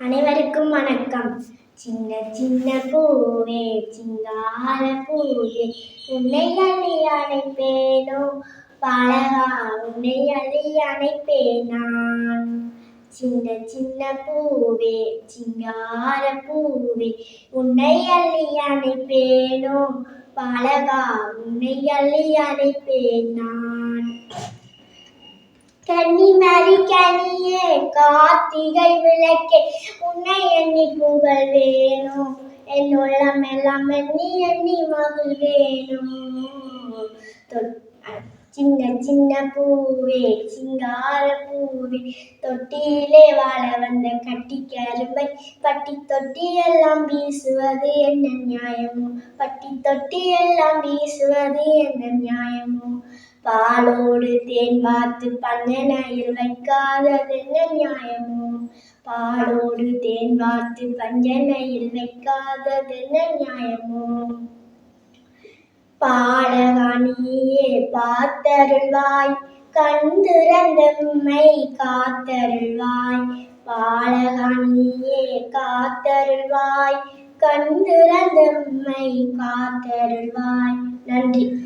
அனைவருக்கும் வணக்கம். சின்ன சின்ன பூவே சிங்கார பூவே உன்னை அள்ளி அணைப்பேனோ? பழகா உன்னை அள்ளி அணைப்பேனான் சின்ன சின்ன பூவே சிங்கார பூவே உன்னை அள்ளி அணைப்பேனோ? பழகா உன்னை அள்ளி அணைப்பேன் நான். கன்னிமரி கனியே கார்த்திகை விளக்கே. உன்னை எண்ணி புகழ் வேணும். என் உள்ளம் எல்லாம் எண்ணி எண்ணி மகள் வேணும். சின்ன சின்ன பூவே சிங்கார பூவே. தொட்டியிலே வாழ வந்த கட்டி கரும்பை பட்டி தொட்டியெல்லாம் வீசுவது என்ன நியாயமோ? பட்டி தொட்டியெல்லாம் வீசுவது என்ன நியாயமோ? பாலோடு தேன் வார்த்து பஞ்சனையில் வைக்காதது என்ன நியாயமோ? பாலோடு தேன் வார்த்து பஞ்சனையில் வைக்காதது என்ன நியாயமோ? பாடகாணியே பார்த்தருள்வாய் கண் திறந்தம்மை காத்தருள்வாய். பாலகாணியே காத்தருள்வாய் கண் திறந்தம்மை காத்தருள்வாய். நன்றி.